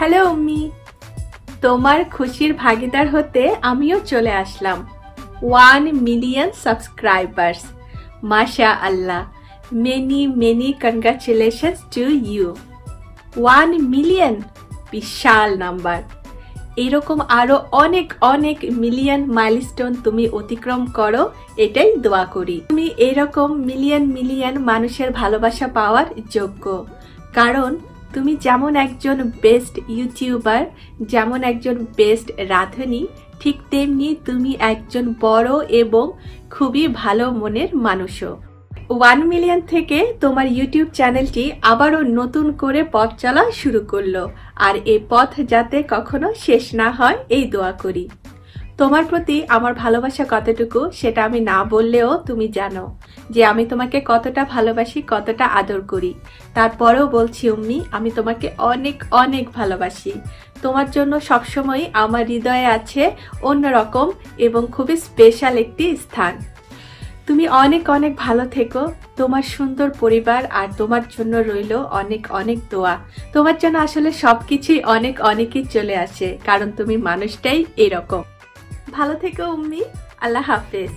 Hello, উম্মি। তোমার খুশির ভাগিদার হতে আমিও চলে আসলাম। ওয়ান মিলিয়ন সাবস্ক্রাইবার্স মাশা আল্লাহ many many congratulations to you one million Vishal number. এরকম আরও অনেক অনেক মিলিয়ন মাইলস্টোন তুমি অতিক্রম করো, এটাই দোয়া করি। তুমি এরকম মিলিয়ন মিলিয়ন মানুষের ভালোবাসা পাওয়ার যোগ্য। কারণ তুমি যেমন একজন বেস্ট ইউটিউবার যেমন একজন বেস্ট রাঁধুনি, ঠিক তেমনি তুমি একজন বড় এবং খুবই ভালো মনের মানুষও। ওয়ান মিলিয়ন থেকে তোমার ইউটিউব চ্যানেলটি আবারও নতুন করে পথ চলা শুরু করল। আর এই পথ যাতে কখনো শেষ না হয়, এই দোয়া করি। তোমার প্রতি আমার ভালোবাসা কতটুকু, সেটা আমি না বললেও তুমি জানো যে আমি তোমাকে কতটা ভালোবাসি, কতটা আদর করি। তারপরেও বলছি, উম্মি, আমি তোমাকে অনেক অনেক ভালোবাসি। তোমার জন্য সবসময় আমার হৃদয়ে আছে অন্যরকম এবং খুবই স্পেশাল একটি স্থান। তুমি অনেক অনেক ভালো থেকো। তোমার সুন্দর পরিবার আর তোমার জন্য রইল অনেক অনেক দোয়া। তোমার জন্য আসলে সবকিছুই অনেক, অনেকই চলে আসে, কারণ তুমি মানুষটাই এরকম। ভালো থেকো, উম্মি। আল্লাহ হাফেজ।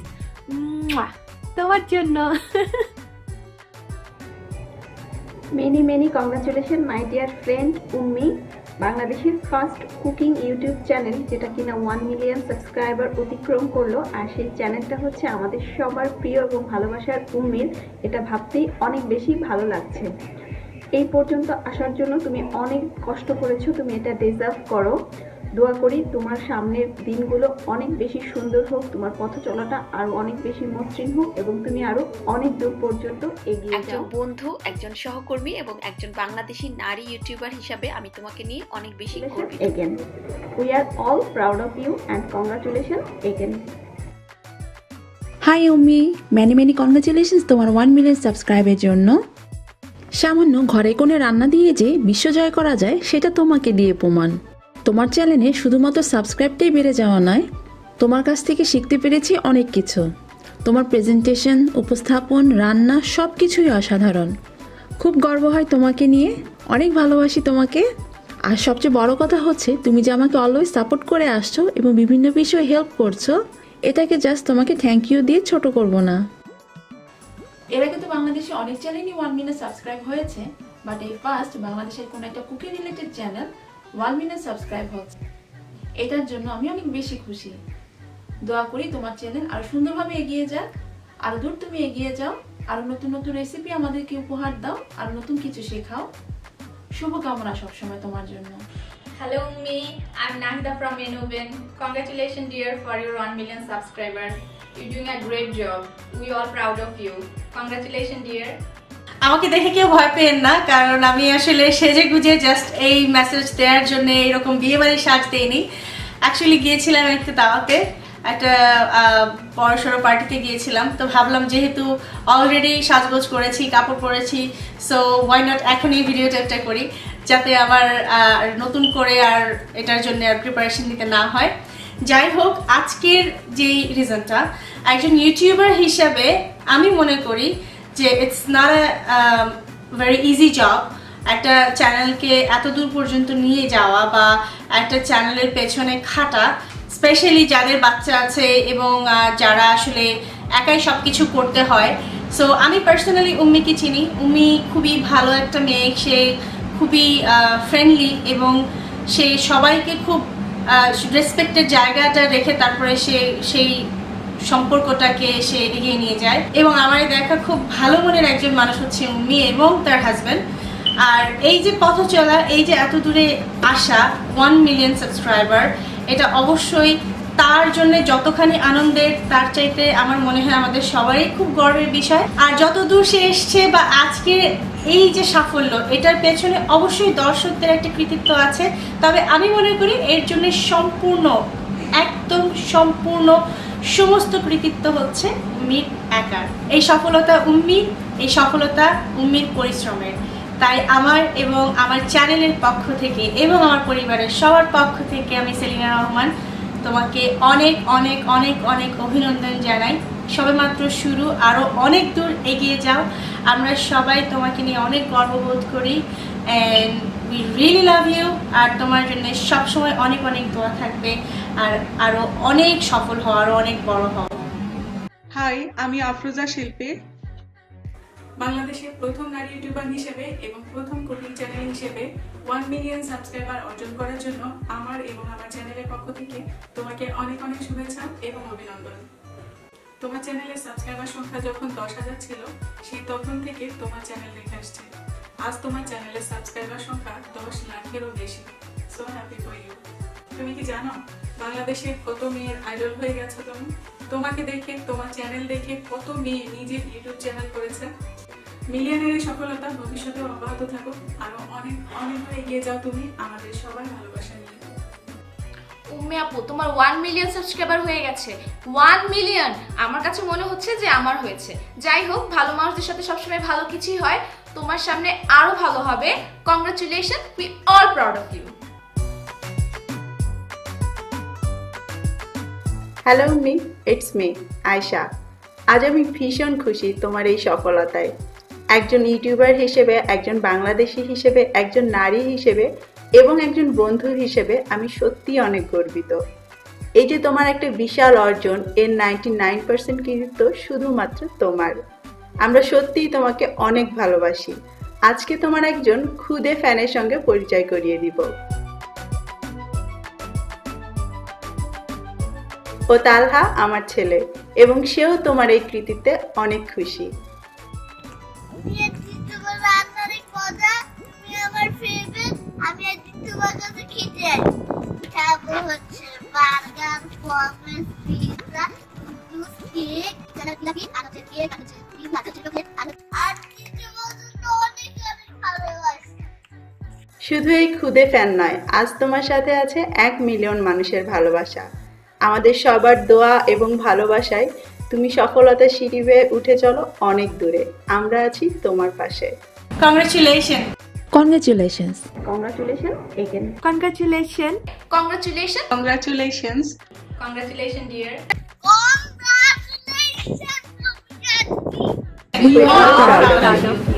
তোমার জন্য। Many many congratulation my dear friend Ummi. বাংলাদেশের ফার্স্ট কুকিং ইউটিউব চ্যানেল যেটা কিনা ওয়ান মিলিয়ন সাবস্ক্রাইবার অতিক্রম করল, আর সেই চ্যানেলটা হচ্ছে আমাদের সবার প্রিয় এবং ভালোবাসার উম্মির। এটা ভাবতেই অনেক বেশি ভালো লাগছে। এই পর্যন্ত আসার জন্য তুমি অনেক কষ্ট করেছ, তুমি এটা ডিজার্ভ করো। দোয়া করি তোমার সামনের দিনগুলো অনেক বেশি সুন্দর হোক তোমার পথ চলাটা আরও অনেক বেশি মসৃণ হোক এবং তুমি আরও অনেক দূর পর্যন্ত এগিয়ে একজন যাও। বন্ধু একজন সহকর্মী এবং একজন বাংলাদেশি নারী ইউটিউবার হিসাবে আমি তোমাকে নিয়ে অনেক বেশি গর্বিত। again. We are all proud of you and congratulations again. Hi Ummi many many congratulations তোমার ওয়ান মিলিয়ন সাবস্ক্রাইবের জন্য। সামান্য ঘরে কোণে রান্না দিয়ে যে বিশ্বজয় করা যায় সেটা তোমাকে দিয়ে প্রমাণ। তোমার চ্যানেলে শুধুমাত্র সাবস্ক্রাইবটাই বেড়ে যাওয়া নয়, তোমার কাছ থেকে শিখতে পেরেছি অনেক কিছু। তোমার প্রেজেন্টেশন উপস্থাপন, রান্না সব কিছুই অসাধারণ। খুব গর্ব হয় তোমাকে নিয়ে, অনেক ভালোবাসি তোমাকে। আর সবচেয়ে বড় কথা হচ্ছে, তুমি যে আমাকে অলওয়েজ সাপোর্ট করে আসছো এবং বিভিন্ন বিষয়ে হেল্প করছ, এটাকে জাস্ট তোমাকে থ্যাংক ইউ দিয়ে ছোট করব না। এর আগে তো বাংলাদেশে অনেক চ্যানেলই ওয়ান মিনিট সাবস্ক্রাইব হয়েছে বাট এই ফার্স্ট বাংলাদেশের কোনো একটা cooking related channel one minute subscribe হচ্ছে। এটার জন্য আমি অনেক বেশি খুশি। দোয়া করি তোমার চ্যানেল আরও সুন্দরভাবে এগিয়ে যাক। আরও দূর তুমি এগিয়ে যাও। আর নতুন নতুন রেসিপি আমাদেরকে উপহার দাও। আর নতুন কিছু শেখাও। শুভকামনা সবসময় তোমার জন্য। Hello Ummi I am Nahida from এনুবেন congratulation dear for your one million subscriber you doing a great job we all proud of you congratulation dear আমাকে দেখে কেউ ভয় পেন না, কারণ আমি আসলে সেজে গুজে জাস্ট এই মেসেজ দেওয়ার জন্য এরকম বিয়ে বাড়ির সাজ দেইনি। অ্যাকচুয়ালি গিয়েছিলাম একটা দাওয়াতে, একটা বড়সড় পার্টিতে গিয়েছিলাম। তো ভাবলাম যেহেতু অলরেডি সাজগোজ করেছি, কাপড় পরেছি সো ওয়াই নট এখন এই ভিডিওটা একটা করি, যাতে আবার নতুন করে আর এটার জন্য আর প্রিপারেশন নিতে না হয়। যাই হোক, আজকের যেই রিজনটা একজন ইউটিউবার হিসাবে আমি মনে করি যে it's not a very easy job একটা চ্যানেলকে এত দূর পর্যন্ত নিয়ে যাওয়া বা একটা চ্যানেলের পেছনে খাটা স্পেশালি যাদের বাচ্চা আছে এবং যারা আসলে একাই সব কিছু করতে হয়। সো আমি পার্সোনালি উম্মিকে চিনি। উম্মি খুবই ভালো একটা মেয়ে। সে খুবই ফ্রেন্ডলি এবং সে সবাইকে খুব রেসপেক্টের জায়গাটা রেখে তারপরে সে, সেই সম্পর্কটাকে সে এগিয়ে নিয়ে যায়। এবং আমার দেখা খুব ভালো মনের একজন মানুষ হচ্ছে উম্মি এবং তার হাজব্যান্ড আর এই যে পথ চলা, এই যে এত দূরে আসা ওয়ান মিলিয়ন সাবস্ক্রাইবার এটা অবশ্যই তার জন্য যতখানি আনন্দের, তার চাইতে আমার মনে হয় আমাদের সবারই খুব গর্বের বিষয়। আর যত দূর সে এসছে বা আজকে এই যে সাফল্য, এটার পেছনে অবশ্যই দর্শকদের একটা কৃতিত্ব আছে। তবে আমি মনে করি এর জন্য সম্পূর্ণ, একদম সম্পূর্ণ সমস্ত কৃতিত্ব হচ্ছে উম্মির একার। এই সফলতা উম্মির এই সফলতা উম্মির পরিশ্রমের। তাই আমার এবং আমার চ্যানেলের পক্ষ থেকে এবং আমার পরিবারের সবার পক্ষ থেকে আমি সেলিনা রহমান তোমাকে অনেক অনেক অনেক অনেক অভিনন্দন জানাই। সবেমাত্র শুরু আরও অনেক দূর এগিয়ে যাও। আমরা সবাই তোমাকে নিয়ে অনেক গর্ববোধ করি। And we really love you আর তোমার জন্য সবসময় অনেক অনেক দোয়া থাকবে আর আরও অনেক সফল হও আরও অনেক বড় হও। হাই আমি আফরোজা শিল্পী। বাংলাদেশের প্রথম নারী ইউটিউবার হিসেবে এবং প্রথম কুকিং চ্যানেল হিসেবে ওয়ান মিলিয়ন সাবস্ক্রাইবার অর্জন করার জন্য আমার এবং আমার চ্যানেলের পক্ষ থেকে তোমাকে অনেক অনেক শুভেচ্ছা এবং অভিনন্দন। তোমার চ্যানেলের সাবস্ক্রাইবার সংখ্যা যখন দশ হাজার ছিল সেই তখন থেকে তোমার চ্যানেল দেখে আসছে। আজ তোমার চ্যানেলের সাবস্ক্রাইবার সংখ্যা দশ লাখেরও বেশি। সো হ্যাপি ফর ইউ তুমি কি জানো, বাংলাদেশে কত মেয়ের আইডল হয়ে গেছো তুমি? তোমাকে দেখে, তোমার চ্যানেল দেখে কত মেয়ে নিজের ইউটিউব চ্যানেল করেছে? মিলিয়নের সফলতা ভবিষ্যতে অব্যাহত থাকুক, আরও অনেক অনেক এগিয়ে যাও তুমি আমাদের সবার ভালোবাসা নিয়ে। উম্মে আপু, তোমার ওয়ান মিলিয়ন সাবস্ক্রাইবার হয়ে গেছে। ওয়ান মিলিয়ন আমার কাছে মনে হচ্ছে যে আমার হয়েছে। যাই হোক, ভালো মানুষদের সাথে সবসময় ভালো কিছুই হয়। তোমার সামনে আরও ভালো হবে। Congratulation we all proud of you hello me it's me Ayesha আজ আমি ভীষণ খুশি তোমার এই সফলতায়। একজন ইউটিউবার হিসেবে, একজন বাংলাদেশি হিসেবে, একজন নারী হিসেবে এবং একজন বন্ধু হিসেবে আমি সত্যিই অনেক গর্বিত। এই যে তোমার একটা বিশাল অর্জন, এর নাইনটি নাইন পার্সেন্ট কৃতিত্ব শুধুমাত্র তোমার। আমরা সত্যিই তোমাকে অনেক ভালোবাসি। আজকে তোমার একজন খুদে ফ্যানের সঙ্গে পরিচয় করিয়ে দিব। ও তালহা আমার ছেলে, এবং সেও তোমার এই কৃতিত্বে অনেক খুশি। তুমি শুধু এই খুদে ফ্যান নয় আজ তোমার সাথে আছে এক মিলিয়ন মানুষের ভালোবাসা। আমাদের সবার দোয়া এবং ভালোবাসায় তুমি সফলতার সিঁড়ি বেয়ে উঠে চলো অনেক দূরে। আমরা আছি তোমার পাশে। Congratulation congratulations congratulation again congratulation congratulation congratulations congratulation dear congratulation